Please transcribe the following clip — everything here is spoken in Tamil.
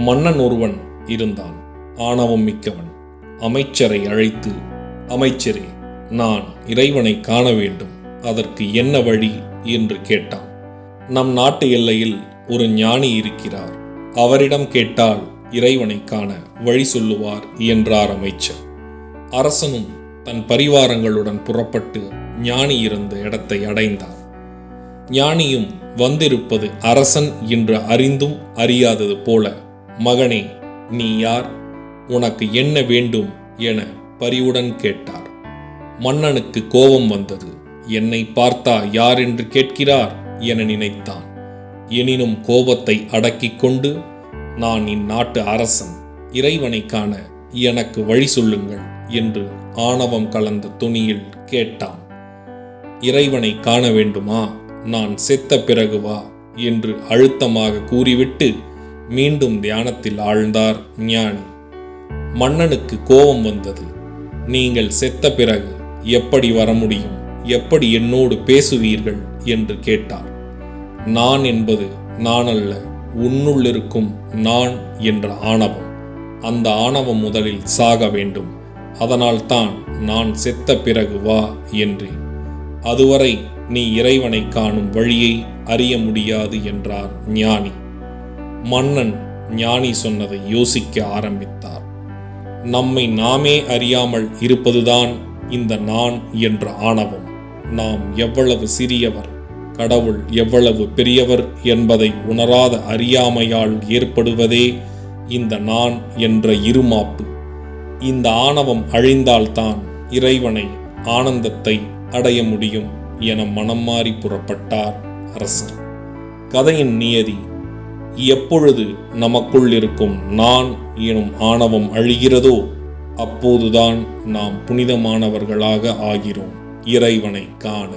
மன்னன் ஒருவன் இருந்தான். ஆணவம் மிக்கவன். அமைச்சரை அழைத்து அமைச்சரே நான் இறைவனை காண வேண்டும். அதற்கு என்ன வழி? என்று கேட்டான். நம் நாட்டு எல்லையில் ஒரு ஞானி இருக்கிறார். அவரிடம் கேட்டால் இறைவனை காண வழி சொல்லுவார் என்றார் அமைச்சர். அரசனும் தன் பரிவாரங்களுடன் புறப்பட்டு ஞானி இருந்த இடத்தை அடைந்தார் ஞானியும் வந்திருப்பது அரசன் என்று அறிந்தும் அறியாதது போல மகனே நீ யார்? உனக்கு என்ன வேண்டும் என பரிவுடன் கேட்டார். மன்னனுக்கு கோபம் வந்தது. என்னை பார்த்தா யார் என்று கேட்கிறார் என நினைத்தான். எனினும் கோபத்தை அடக்கிக் கொண்டு நான் இந்நாட்டு அரசன் இறைவனை காண எனக்கு வழி சொல்லுங்கள் என்று ஆணவம் கலந்த துணியில் கேட்டான். இறைவனை காண வேண்டுமா? நான் செத்த பிறகு வா என்று அழுத்தமாக கூறிவிட்டு மீண்டும் தியானத்தில் ஆழ்ந்தார் ஞானி. மன்னனுக்கு கோபம் வந்தது. நீங்கள் செத்த பிறகு எப்படி வர முடியும் எப்படி என்னோடு பேசுவீர்கள்? என்று கேட்டார். நான் என்பது நான் அல்ல உன்னுள்ளிருக்கும் நான் என்ற ஆணவம். அந்த ஆணவம் முதலில் சாக வேண்டும். அதனால்தான் நான் செத்த பிறகு வா என்றேன். அதுவரை நீ இறைவனை காணும் வழியை அறிய முடியாது என்றார் ஞானி. மன்னன் ஞானி சொன்னதை யோசிக்க ஆரம்பித்தார். நம்மை நாமே அறியாமல் இருப்பதுதான் இந்த நான் என்ற ஆணவம். நாம் எவ்வளவு சிறியவர் கடவுள் எவ்வளவு பெரியவர் என்பதை உணராத அறியாமையால் ஏற்படுவதே இந்த நான் என்ற இருமாப்பு. இந்த ஆணவம் அழிந்தால்தான் இறைவனை ஆனந்தத்தை அடைய முடியும் என மனம் மாறி புறப்பட்டார் அரசர். கதையின் நியதி எப்பொழுது நமக்குள் இருக்கும் நான் எனும் ஆணவம் அழிகிறதோ அப்போதுதான் நாம் புனிதமானவர்களாக ஆகிறோம். இறைவனை காண.